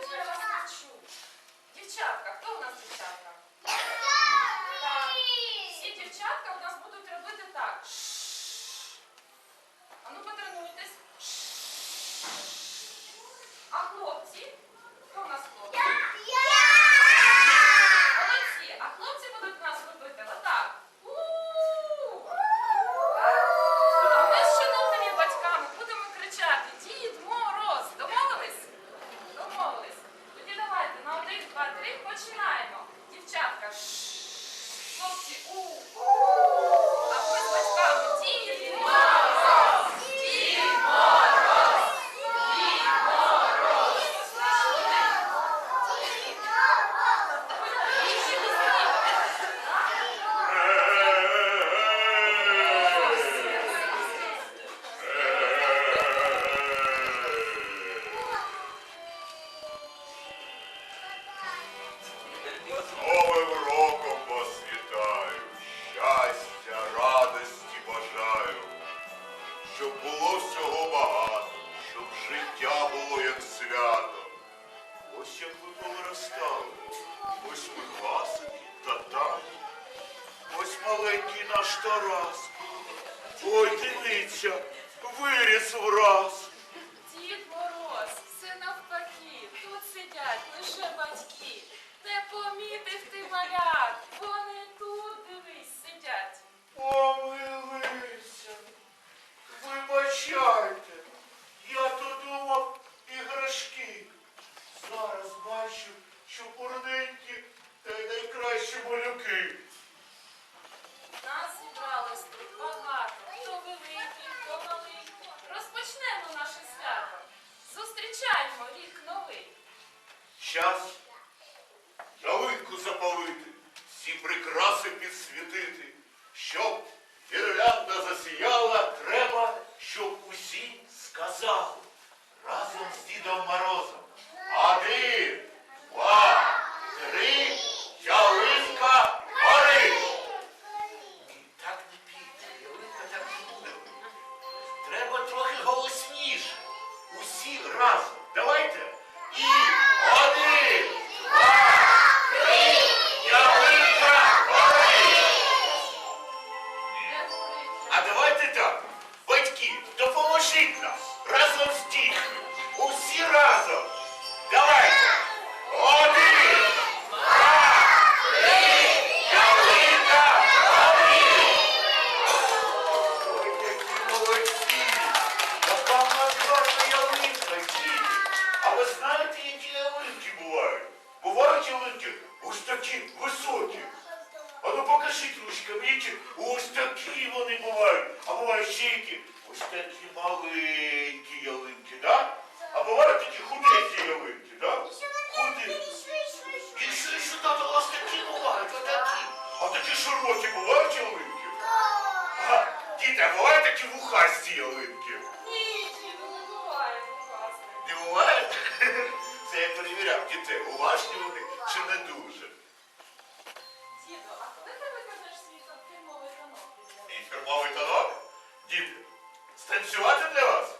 тоді я вас навчу. Дівчатка, хто у нас дівчатка? Так. Всі дівчатка у нас будуть робити так. А ну потренуйтесь. А хлопці? Хто у нас хлопці? Повиростали, ось ми класики та там, ось маленький наш Тарас. Ой, дивіться, виріс враз. Дід Мороз, все навпаки, тут сидять лише батьки. Не помітив ти маляк, Зараз бачу, що порненькі та й найкращі малюки. Нас зібралось тут багато, хто великий, хто малий. Розпочнемо наше свято. Зустрічаємо рік новий. Час ялинку запалити, всі прикраси підсвітити. Щоб гірлянда засіяла, треба, щоб усі сказали разом з Дідом Морозом. Трохи голосніше. Усі разом. Давайте. Бувають ялинки ось такі високі. А ну покажіть ручками, які ось такі вони бувають. А бувають ще які ось такі маленькі ялинки, да? А бувають такі худенькі ялинки, да? Худі. І що, що там у вас такі бувають, отакі. А такі широкі бувають ялинки? А, діти, а бувають такі вухасті ялинки? Ні, діду, не буває власне. Не буває? дітей. Уважні вони чи не дуже? Діду, а коли ти викажеш свій фірмовий танок? Мій фірмовий танок? Діти, станцювати для вас?